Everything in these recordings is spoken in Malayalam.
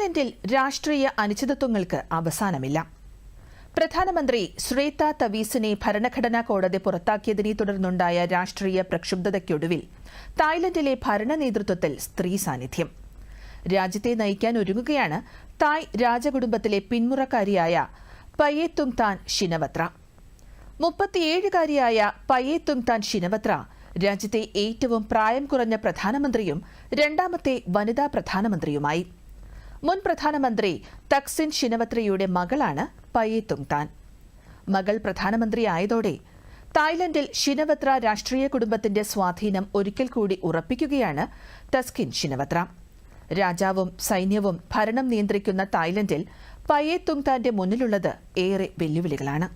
തായ്ലൻഡിൽ രാഷ്ട്രീയ അനിശ്ചിതത്വങ്ങൾക്ക് അവസാനമില്ല. പ്രധാനമന്ത്രി ശ്രേത തവീസിനെ ഭരണഘടനാ കോടതി പുറത്താക്കിയതിനെ തുടർന്നുണ്ടായ രാഷ്ട്രീയ പ്രക്ഷുബ്ധതയ്ക്കൊടുവിൽ തായ്ലൻഡിലെ ഭരണ നേതൃത്വത്തിൽ സ്ത്രീ സാന്നിധ്യം. രാജ്യത്തെ നയിക്കാൻ ഒരുങ്ങുകയാണ് തായ് രാജകുടുംബത്തിലെ പിന്മുറക്കാരിയായ പയേത്തുങ് താൻ ഷിനവത്ര. മുപ്പത്തിയേഴുകാരിയായ പയേത്തുങ് താൻ ഷിനവത്ര രാജ്യത്തെ ഏറ്റവും പ്രായം കുറഞ്ഞ പ്രധാനമന്ത്രിയും രണ്ടാമത്തെ വനിതാ പ്രധാനമന്ത്രിയുമായി. മുൻ പ്രധാനമന്ത്രി തക്സിൻ ഷിനവത്രയുടെ മകളാണ് പയേത്തുങ് താൻ മകൾ പ്രധാനമന്ത്രിയായതോടെ തായ്ലൻഡിൽ ഷിനവത്ര രാഷ്ട്രീയ കുടുംബത്തിന്റെ സ്വാധീനം ഒരിക്കൽ കൂടി ഉറപ്പിക്കുകയാണ് തസ്കിൻ ഷിനവത്ര. രാജാവും സൈന്യവും ഭരണം നിയന്ത്രിക്കുന്ന തായ്ലൻഡിൽ പയേത്തുങ് താന്റെ മുന്നിലുള്ളത് ഏറെ വെല്ലുവിളികളാണ്.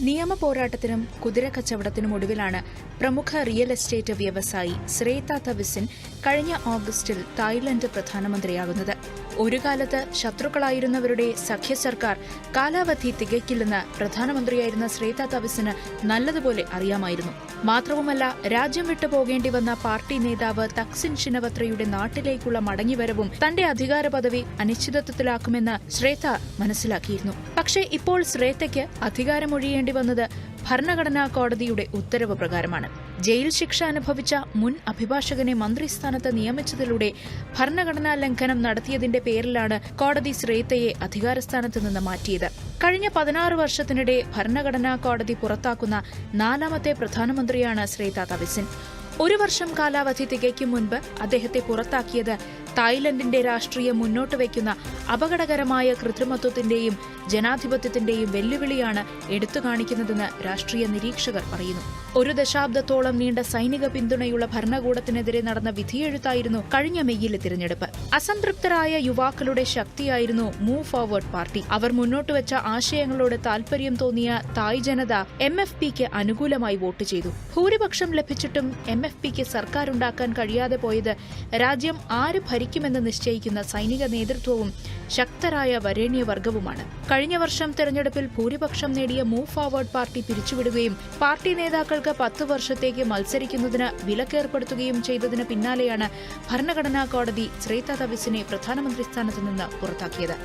നിയമ പോരാട്ടത്തിനും കുതിര കച്ചവടത്തിനും ഒടുവിലാണ് പ്രമുഖ റിയൽ എസ്റ്റേറ്റ് വ്യവസായി ശ്രേത തവിസിൻ കഴിഞ്ഞ ഓഗസ്റ്റിൽ തായ്ലൻഡ് പ്രധാനമന്ത്രിയാകുന്നത്. ഒരു കാലത്ത് ശത്രുക്കളായിരുന്നവരുടെ സഖ്യ സർക്കാർ കാലാവധി തികയ്ക്കില്ലെന്ന് പ്രധാനമന്ത്രിയായിരുന്ന ശ്രേത തവിസിന് നല്ലതുപോലെ അറിയാമായിരുന്നു. മാത്രവുമല്ല രാജ്യം വിട്ടു പോകേണ്ടി വന്ന പാർട്ടി നേതാവ് തക്സിൻ ഷിനവത്രയുടെ നാട്ടിലേക്കുള്ള മടങ്ങിവരവും തന്റെ അധികാര പദവി അനിശ്ചിതത്വത്തിലാക്കുമെന്ന് ശ്രേത മനസ്സിലാക്കിയിരുന്നു. പക്ഷേ ഇപ്പോൾ ശ്രേതയ്ക്ക് അധികാരമൊഴിയേണ്ടി വന്നത് ഭരണഘടനാ കോടതിയുടെ ഉത്തരവ് പ്രകാരമാണ്. ജയിൽ ശിക്ഷ അനുഭവിച്ച മുൻ അഭിഭാഷകനെ മന്ത്രിസ്ഥാനത്ത് നിയമിച്ചതിലൂടെ ഭരണഘടനാ ലംഘനം നടത്തിയതിന്റെ പേരിലാണ് കോടതി ശ്രേത്തയെ അധികാരസ്ഥാനത്ത് നിന്ന് മാറ്റിയത്. കഴിഞ്ഞ പതിനാറ് വർഷത്തിനിടെ ഭരണഘടനാ കോടതി പുറത്താക്കുന്ന നാലാമത്തെ പ്രധാനമന്ത്രിയാണ് ശ്രേത തവിസിൻ ഒരു വർഷം കാലാവധി തികയ്ക്കും മുൻപ് അദ്ദേഹത്തെ പുറത്താക്കിയത് തായ്ലൻഡിന്റെ രാഷ്ട്രീയം മുന്നോട്ട് വയ്ക്കുന്ന അപകടകരമായ കൃത്രിമത്വത്തിന്റെയും ജനാധിപത്യത്തിന്റെയും വെല്ലുവിളിയാണ് എടുത്തു കാണിക്കുന്നതെന്ന് രാഷ്ട്രീയ നിരീക്ഷകർ പറയുന്നു. ഒരു ദശാബ്ദത്തോളം നീണ്ട സൈനിക പിന്തുണയുള്ള ഭരണകൂടത്തിനെതിരെ നടന്ന വിധിയെഴുത്തായിരുന്നു കഴിഞ്ഞ മെയ്യിലെ തിരഞ്ഞെടുപ്പ്. അസംതൃപ്തരായ യുവാക്കളുടെ ശക്തിയായിരുന്നു മൂവ് ഫോർവേഡ് പാർട്ടി. അവർ മുന്നോട്ട് വെച്ച ആശയങ്ങളോട് താൽപര്യം തോന്നിയ തായ് ജനത എം എഫ് പിക്ക് അനുകൂലമായി വോട്ട് ചെയ്തു. ഭൂരിപക്ഷം ലഭിച്ചിട്ടും എം എഫ് പിക്ക് സർക്കാരുണ്ടാക്കാൻ കഴിയാതെ പോയത് രാജ്യം ആര് ഭരിക്കുമെന്ന് നിശ്ചയിക്കുന്ന സൈനിക നേതൃത്വവും ശക്തരായ വരേണ്യവർഗവുമാണ് കഴിഞ്ഞ വർഷം തെരഞ്ഞെടുപ്പിൽ ഭൂരിപക്ഷം നേടിയ മൂവ് ഫോർവേഡ് പാർട്ടി പിരിച്ചുവിടുകയും പാർട്ടി നേതാക്കൾക്ക് പത്ത് വർഷത്തേക്ക് മത്സരിക്കുന്നതിന് വിലക്കേർപ്പെടുത്തുകയും ചെയ്തതിന് പിന്നാലെയാണ് ഭരണഘടനാ കോടതി ശ്രേത തവിസിനെ പ്രധാനമന്ത്രി സ്ഥാനത്ത് നിന്ന് പുറത്താക്കിയത്.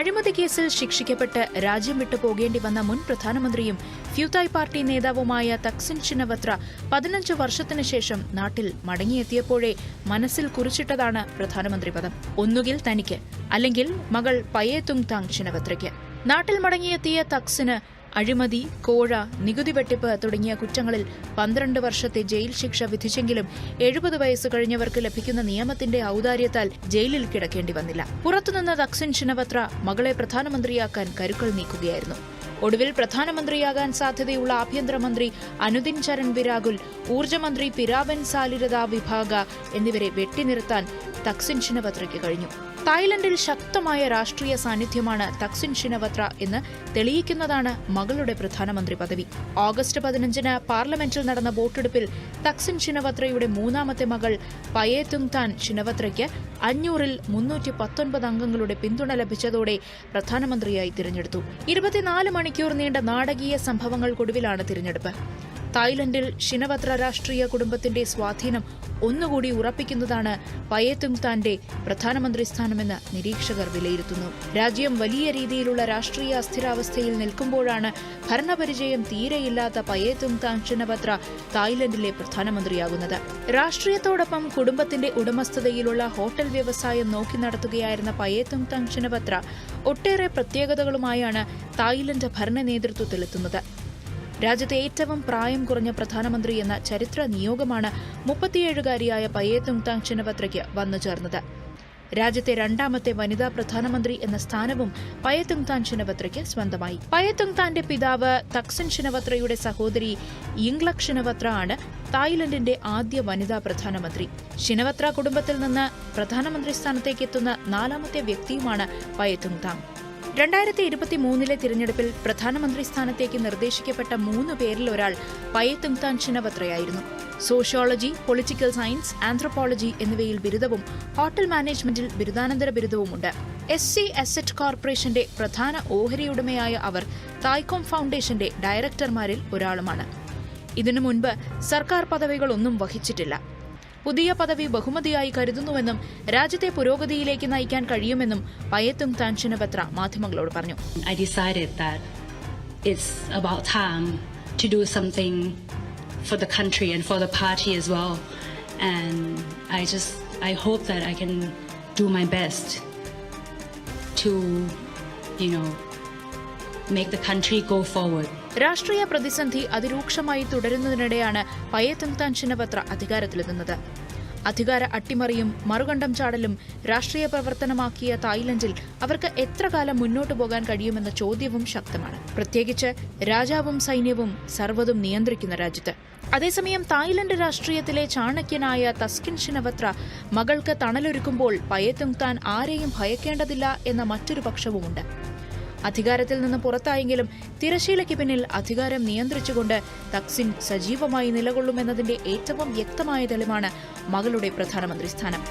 അഴിമതി കേസിൽ ശിക്ഷിക്കപ്പെട്ട് രാജ്യം വിട്ടു പോകേണ്ടി വന്ന മുൻ പ്രധാനമന്ത്രിയും ഫ്യൂതായ് പാർട്ടി നേതാവുമായ തക്സിൻ ചിന്നവത്ര പതിനഞ്ച് വർഷത്തിനു ശേഷം നാട്ടിൽ മടങ്ങിയെത്തിയപ്പോഴേ മനസ്സിൽ കുറിച്ചിട്ടതാണ് പ്രധാനമന്ത്രി പദം. ഒന്നുകിൽ തനിക്ക് അല്ലെങ്കിൽ മകൾ പയേതുങ് താങ് ചിന്നവത്രയ്ക്ക്. നാട്ടിൽ മടങ്ങിയെത്തിയ തക്സിന് അഴിമതി കോഴ നികുതി വെട്ടിപ്പ് തുടങ്ങിയ കുറ്റങ്ങളിൽ പന്ത്രണ്ട് വർഷത്തെ ജയിൽ ശിക്ഷ വിധിച്ചെങ്കിലും എഴുപത് വയസ്സ് കഴിഞ്ഞവർക്ക് ലഭിക്കുന്ന നിയമത്തിന്റെ ഔദാര്യത്താൽ ജയിലിൽ കിടക്കേണ്ടി വന്നില്ല. പുറത്തുനിന്ന ദക്സിൻ ഷിനവത്ര മകളെ പ്രധാനമന്ത്രിയാക്കാൻ കരുക്കൾ നീക്കുകയായിരുന്നു. ഒടുവിൽ പ്രധാനമന്ത്രിയാകാൻ സാധ്യതയുള്ള ആഭ്യന്തരമന്ത്രി അനുദിൻ ചരൺ വിരാഗുൽ ഊർജമന്ത്രി പിരാബൻ സാലിരത വിഭാഗ എന്നിവരെ വെട്ടിനിർത്താൻ തക്സിൻ ഷിനവത്രയ്ക്ക് കഴിഞ്ഞു. തായ്ലൻഡിൽ ശക്തമായ രാഷ്ട്രീയ സാന്നിധ്യമാണ് തക്സിൻ ഷിനവത്ര എന്ന് തെളിയിക്കുന്നതാണ് മകളുടെ പ്രധാനമന്ത്രി പദവി. ഓഗസ്റ്റ് പതിനഞ്ചിന് പാർലമെന്റിൽ നടന്ന വോട്ടെടുപ്പിൽ തക്സിൻ ഷിനവത്രയുടെ മൂന്നാമത്തെ മകൾ പയേതുങ് താൻ ഷിനവത്രയ്ക്ക് അഞ്ഞൂറിൽ മുന്നൂറ്റി പത്തൊൻപത് അംഗങ്ങളുടെ പിന്തുണ ലഭിച്ചതോടെ പ്രധാനമന്ത്രിയായി തിരഞ്ഞെടുത്തു. ഇരുപത്തിനാല് മണിക്കൂർ നീണ്ട നാടകീയ സംഭവങ്ങൾക്കൊടുവിലാണ് തിരഞ്ഞെടുപ്പ്. തായ്ലൻഡിൽ ഷിനവത്ര രാഷ്ട്രീയ കുടുംബത്തിന്റെ സ്വാധീനം ഒന്നുകൂടി ഉറപ്പിക്കുന്നതാണ് പയേത്തുങ് താന്റെ പ്രധാനമന്ത്രി സ്ഥാനമെന്ന് നിരീക്ഷകർ വിലയിരുത്തുന്നു. രാജ്യം വലിയ രീതിയിലുള്ള രാഷ്ട്രീയ അസ്ഥിരാവസ്ഥയിൽ നിൽക്കുമ്പോഴാണ് ഭരണപരിചയം തീരെയില്ലാത്ത പയേത്തുങ് താൻ ഷിനവത്ര തായ്ലൻഡിലെ പ്രധാനമന്ത്രിയാകുന്നത്. രാഷ്ട്രീയത്തോടൊപ്പം കുടുംബത്തിന്റെ ഉടമസ്ഥതയിലുള്ള ഹോട്ടൽ വ്യവസായം നോക്കി നടത്തുകയായിരുന്ന പയേത്തുങ് താൻ ഷിനവത്ര ഒട്ടേറെ പ്രത്യേകതകളുമായാണ് തായ്ലൻഡ് ഭരണ നേതൃത്വത്തിലെത്തുന്നത്. രാജ്യത്തെ ഏറ്റവും പ്രായം കുറഞ്ഞ പ്രധാനമന്ത്രി എന്ന ചരിത്ര നിയോഗമാണ് മുപ്പത്തിയേഴുകാരിയായ പയേതുങ് താങ് ചിനവത്രയ്ക്ക് വന്നു ചേർന്നത്. രാജ്യത്തെ രണ്ടാമത്തെ വനിതാ പ്രധാനമന്ത്രി എന്ന സ്ഥാനവും പയത്തുങ് താൻ ഷിനവത്രയ്ക്ക് സ്വന്തമായി. പയത്തുങ് താന്റെ പിതാവ് തക്സൻ ഷിനവത്രയുടെ സഹോദരി ഇംഗ്ലക് ഷിനവത്ര ആണ് തായ്ലൻഡിന്റെ ആദ്യ വനിതാ പ്രധാനമന്ത്രി. ഷിനവത്ര കുടുംബത്തിൽ നിന്ന് പ്രധാനമന്ത്രി സ്ഥാനത്തേക്ക് എത്തുന്ന നാലാമത്തെ വ്യക്തിയുമാണ് പയത്തുങ് താങ്. രണ്ടായിരത്തി ഇരുപത്തി മൂന്നിലെ തിരഞ്ഞെടുപ്പിൽ പ്രധാനമന്ത്രി സ്ഥാനത്തേക്ക് നിർദ്ദേശിക്കപ്പെട്ട മൂന്ന് പേരിൽ ഒരാൾ പയത്തുങ് താൻ ഷിനവത്രയായിരുന്നു സോഷ്യോളജി പൊളിറ്റിക്കൽ സയൻസ് ആന്ത്രോപോളജി എന്നിവയിൽ ബിരുദവും ഹോട്ടൽ മാനേജ്മെന്റിൽ ബിരുദാനന്തര ബിരുദവുമുണ്ട്. എസ് സി അസറ്റ് കോർപ്പറേഷന്റെ പ്രധാന ഓഹരിയുടമയായ അവർ തായ്കോം ഫൗണ്ടേഷന്റെ ഡയറക്ടർമാരിൽ ഒരാളുമാണ്. ഇതിനു മുൻപ് സർക്കാർ പദവികളൊന്നും വഹിച്ചിട്ടില്ല. പുതിയ പദവി ബഹുമതിയായി കരുതുന്നുവെന്നും രാജ്യത്തെ പുരോഗതിയിലേക്ക് നയിക്കാൻ കഴിയുമെന്നും പയത്തും താൻ ചിനപത്ര മാധ്യമങ്ങളോട് പറഞ്ഞു I decided that it's about time to do something for the country and for the party as well. And I just, I hope that I can do my best to, you know, make the country go forward. രാഷ്ട്രീയ പ്രതിസന്ധി അതിരൂക്ഷമായി തുടരുന്നതിനിടെയാണ് പയത്തും താൻ ചിനപത്ര അധികാരത്തിലെത്തുന്നത്. അധികാര അട്ടിമറിയും മറുകണ്ടം ചാടലും രാഷ്ട്രീയ പ്രവർത്തനമാക്കിയ തായ്ലൻഡിൽ അവർക്ക് എത്ര കാലം മുന്നോട്ടു പോകാൻ കഴിയുമെന്ന ചോദ്യവും ശക്തമാണ്. പ്രത്യേകിച്ച് രാജാവും സൈന്യവും സർവതും നിയന്ത്രിക്കുന്ന രാജ്യത്ത്. അതേസമയം തായ്ലൻഡ് രാഷ്ട്രീയത്തിലെ ചാണക്യനായ തസ്കിൻ ഷിനവത്ര മകൾക്ക് തണലൊരുക്കുമ്പോൾ പയത്തും താൻ ആരെയും ഭയക്കേണ്ടതില്ല എന്ന മറ്റൊരു പക്ഷവുമുണ്ട്. അധികാരത്തിൽ നിന്ന് പുറത്തായെങ്കിലും തിരശീലയ്ക്ക് പിന്നിൽ അധികാരം നിയന്ത്രിച്ചുകൊണ്ട് തക്സിൻ സജീവമായി നിലകൊള്ളുമെന്നതിന്റെ ഏറ്റവും വ്യക്തമായ തെളിവാണ് മകളുടെ പ്രധാനമന്ത്രി സ്ഥാനം.